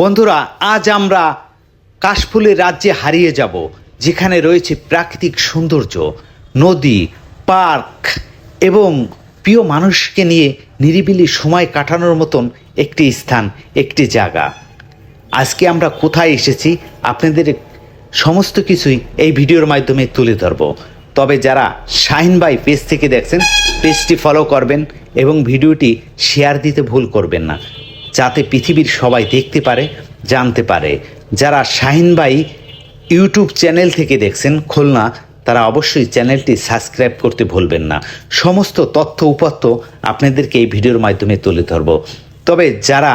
বন্ধুরা, আজ আমরা কাশফুলের রাজ্যে হারিয়ে যাব, যেখানে রয়েছে প্রাকৃতিক সৌন্দর্য, নদী, পার্ক এবং প্রিয় মানুষকে নিয়ে নিরিবিলি সময় কাটানোর মতন একটি স্থান, একটি জায়গা। আজকে আমরা কোথায় এসেছি, আপনাদের সমস্ত কিছুই এই ভিডিওর মাধ্যমে তুলে ধরব। তবে যারা শাহিন ভাই পেজ থেকে দেখছেন, পেজটি ফলো করবেন এবং ভিডিওটি শেয়ার দিতে ভুল করবেন না। যাতে পৃথিবীর সবাই দেখতে পারে, জানতে পারে। যারা শাহিন ভাই ইউটিউব চ্যানেল থেকে দেখছেন, খুলনা, তারা অবশ্যই চ্যানেলটি সাবস্ক্রাইব করতে ভুলবেন না। সমস্ত তথ্য, উপাত্ত আপনাদেরকে এই ভিডিওর মাধ্যমে তুলে ধরব। তবে যারা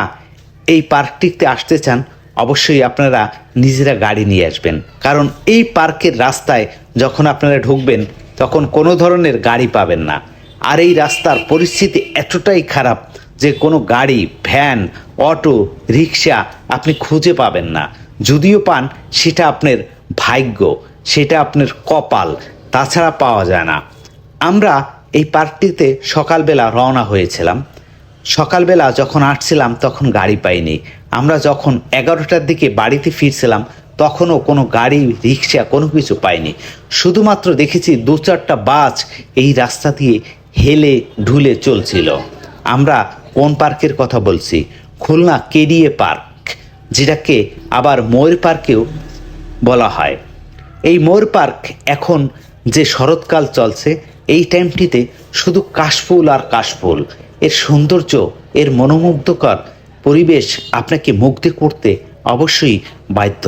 এই পার্কটিতে আসতে চান, অবশ্যই আপনারা নিজেরা গাড়ি নিয়ে আসবেন। কারণ এই পার্কের রাস্তায় যখন আপনারা ঢুকবেন, তখন কোনো ধরনের গাড়ি পাবেন না। আর এই রাস্তার পরিস্থিতি এতটাই খারাপ যে কোনো গাড়ি, ভ্যান, অটো, রিক্সা আপনি খুঁজে পাবেন না। যদিও পান, সেটা আপনার ভাগ্য, সেটা আপনার কপাল, তাছাড়া পাওয়া যায় না। আমরা এই পার্কটিতে সকালবেলা রওনা হয়েছিলাম। সকালবেলা যখন আসছিলাম, তখন গাড়ি পাইনি। আমরা যখন এগারোটার দিকে বাড়িতে ফিরছিলাম, তখনও কোনো গাড়ি, রিক্সা কোনো কিছু পাইনি। শুধুমাত্র দেখেছি দু চারটা বাস এই রাস্তা দিয়ে হেলে ঢুলে চলছিল। আমরা কোন পার্কের কথা বলছি? খুলনা কেডিএ পার্ক, যেটাকে আবার ময়ূর পার্কেও বলা হয়। এই ময়ূর পার্ক এখন যে শরৎকাল চলছে, এই টাইমটিতে শুধু কাশফুল আর কাশফুল। এর সৌন্দর্য, এর মনোমুগ্ধকর পরিবেশ আপনাকে মুগ্ধ করতে অবশ্যই বাধ্য।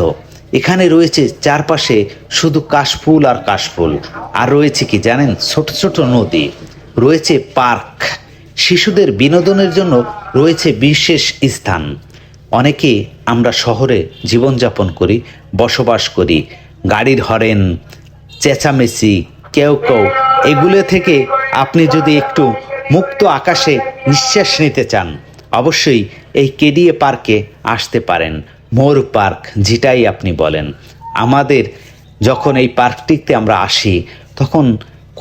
এখানে রয়েছে চারপাশে শুধু কাশফুল আর কাশফুল। আর রয়েছে কি জানেন? ছোট ছোট নদী। রয়েছে পার্ক। শিশুদের বিনোদনের জন্য রয়েছে বিশেষ স্থান। অনেকে আমরা শহরে জীবনযাপন করি, বসবাস করি। গাড়ির হরেন, চেঁচামেচি, কেউ কেউ, এগুলো থেকে আপনি যদি একটু মুক্ত আকাশে নিঃশ্বাস নিতে চান, অবশ্যই এই কেডিএ পার্কে আসতে পারেন। মোর পার্ক যেটাই আপনি বলেন। আমাদের যখন এই পার্কটিতে আমরা আসি, তখন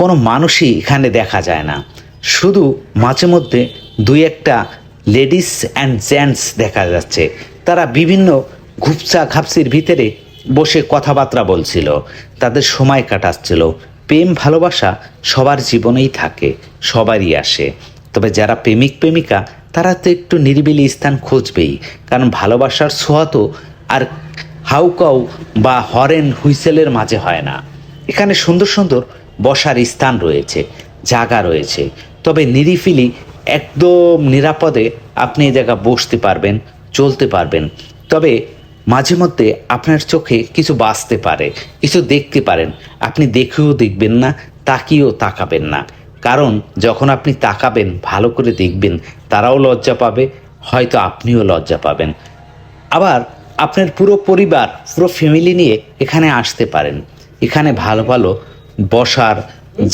কোনো মানুষই এখানে দেখা যায় না। শুধু মাঝে মধ্যে দুই একটা লেডিস অ্যান্ড জেন্টস দেখা যাচ্ছে। তারা বিভিন্ন ঘুপসা ঘাপসির ভিতরে বসে কথাবার্তা বলছিল। তাদের সময় কাটাচ্ছিল। প্রেম ভালোবাসা সবার জীবনেই থাকে, সবারই আসে। তবে যারা প্রেমিক প্রেমিকা, তারা তো একটু নিরিবিলি স্থান খুঁজবেই। কারণ ভালোবাসার ছোঁয়া তো আর হাউকাউ বা হরেন হুইসেলের মাঝে হয় না। এখানে সুন্দর সুন্দর বসার স্থান রয়েছে। জায়গা রয়েছে। তবে নিরিফিলি একদম নিরাপদে আপনি এই জায়গা বসতে পারবেন, চলতে পারবেন। তবে মাঝে মধ্যে আপনার চোখে কিছু বাঁচতে পারে, কিছু দেখতে পারেন। আপনি দেখেও দেখবেন না, তাকিয়েও তাকাবেন না। কারণ যখন আপনি তাকাবেন, ভালো করে দেখবেন, তারাও লজ্জা পাবে, হয়তো আপনিও লজ্জা পাবেন। আবার আপনার পুরো পরিবার, পুরো ফ্যামিলি নিয়ে এখানে আসতে পারেন। এখানে ভালো ভালো বসার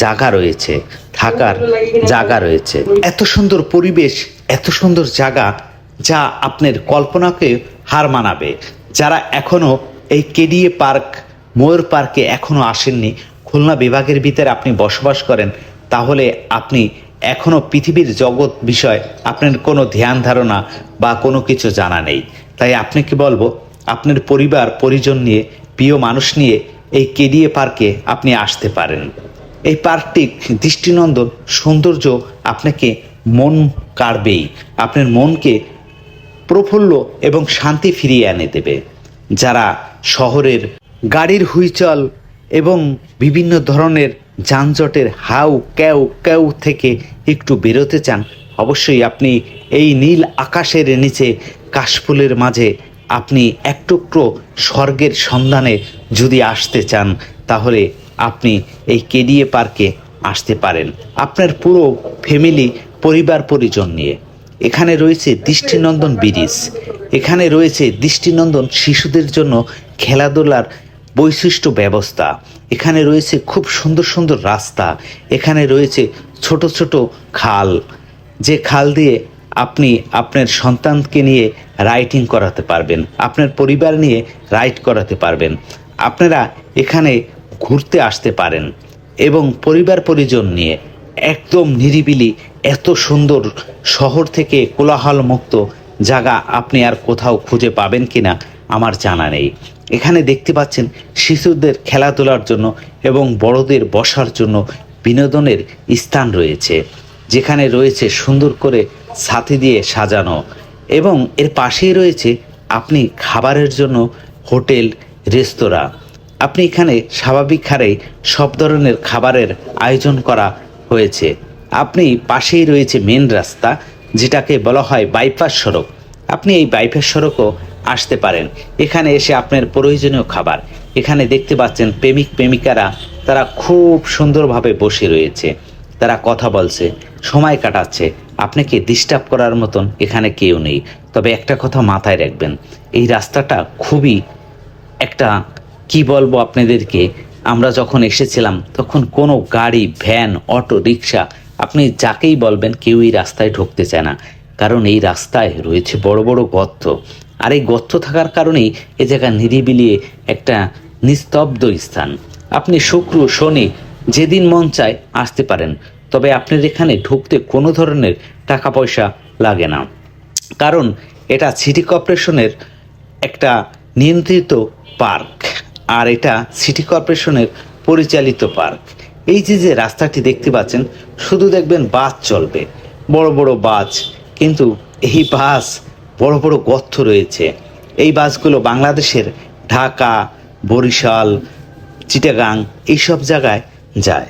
জায়গা রয়েছে, থাকার জায়গা রয়েছে। এত সুন্দর পরিবেশ, এত সুন্দর জায়গা যা আপনার কল্পনাকে হার মানাবে। যারা এখনও এই কেডিএ পার্ক, ময়ূর পার্কে এখনও আসেননি, খুলনা বিভাগের ভিতরে আপনি বসবাস করেন, তাহলে আপনি এখনও পৃথিবীর জগৎ বিষয় আপনার কোনো ধ্যান ধারণা বা কোনো কিছু জানা নেই। তাই আপনাকে বলব, আপনার পরিবার, পরিজন নিয়ে, প্রিয় মানুষ নিয়ে এই কেডিএ পার্কে আপনি আসতে পারেন। এই পার্কটি দৃষ্টিনন্দন সৌন্দর্য আপনাকে মন কাড়বেই। আপনার মনকে প্রফুল্ল এবং শান্তি ফিরিয়ে এনে দেবে। যারা শহরের গাড়ির হুইচল এবং বিভিন্ন ধরনের যানজটের হাউ, ক্যাউ ক্যাউ থেকে একটু বেরোতে চান, অবশ্যই আপনি এই নীল আকাশের নিচে কাশফুলের মাঝে আপনি এক টুকরো স্বর্গের সন্ধানে যদি আসতে চান, তাহলে আপনি এই কেডিএ পার্কে আসতে পারেন। আপনার পুরো ফ্যামিলি, পরিবার, পরিজন নিয়ে। এখানে রয়েছে দৃষ্টিনন্দন ব্রিজ। এখানে রয়েছে দৃষ্টিনন্দন শিশুদের জন্য খেলাধুলার বৈশিষ্ট্য ব্যবস্থা। এখানে রয়েছে খুব সুন্দর সুন্দর রাস্তা। এখানে রয়েছে ছোট ছোট খাল। যে খাল দিয়ে আপনি আপনার সন্তানকে নিয়ে রাইটিং করাতে পারবেন। আপনার পরিবার নিয়ে রাইড করাতে পারবেন। আপনারা এখানে ঘুরতে আসতে পারেন এবং পরিবার পরিজন নিয়ে একদম নিরিবিলি এত সুন্দর শহর থেকে কোলাহল মুক্ত জায়গা আপনি আর কোথাও খুঁজে পাবেন কিনা আমার জানা নেই। এখানে দেখতে পাচ্ছেন শিশুদের খেলাধুলার জন্য এবং বড়দের বসার জন্য বিনোদনের স্থান রয়েছে, যেখানে রয়েছে সুন্দর করে ছাতি দিয়ে সাজানো এবং এর পাশেই রয়েছে আপনি খাবারের জন্য হোটেল, রেস্তোরাঁ। আপনি এখানে স্বাভাবিক হারে সব ধরনের খাবারের আয়োজন করা হয়েছে। আপনি পাশেই রয়েছে মেন রাস্তা, যেটাকে বলা হয় বাইপাস সড়ক। আপনি এই বাইপাস সড়কও আসতে পারেন। এখানে এসে আপনার প্রয়োজনীয় খাবার। এখানে দেখতে পাচ্ছেন প্রেমিক, প্রেমিকারা, তারা খুব সুন্দরভাবে বসে রয়েছে। তারা কথা বলছে, সময় কাটাচ্ছে। আপনাকে ডিস্টার্ব করার মতন এখানে কেউ নেই। তবে একটা কথা মাথায় রাখবেন, এই রাস্তাটা খুবই একটা কি বলব আপনাদেরকে? আমরা যখন এসেছিলাম, তখন কোনো গাড়ি, ভ্যান, অটো, রিক্সা, আপনি যাকেই বলবেন কেউ এই রাস্তায় ঢুকতে চায় না। কারণ এই রাস্তায় রয়েছে বড় বড় গর্ত। আর এই গর্ত থাকার কারণেই এ জায়গা নিরিবিলিয়ে একটা নিস্তব্ধ স্থান। আপনি শুক্র, শনি যেদিন মন চায় আসতে পারেন। তবে আপনার এখানে ঢুকতে কোনো ধরনের টাকা পয়সা লাগে না। কারণ এটা সিটি কর্পোরেশনের একটা নিয়ন্ত্রিত পার্ক। আর এটা সিটি কর্পোরেশনের পরিচালিত পার্ক। এই যে যে রাস্তাটি দেখতে পাচ্ছেন, শুধু দেখবেন বাস চলবে। বড় বড় বাস, কিন্তু এই বাস বড় বড় গর্ত রয়েছে। এই বাসগুলো বাংলাদেশের ঢাকা, বরিশাল, চিটাগাং, এইসব জায়গায় যায়।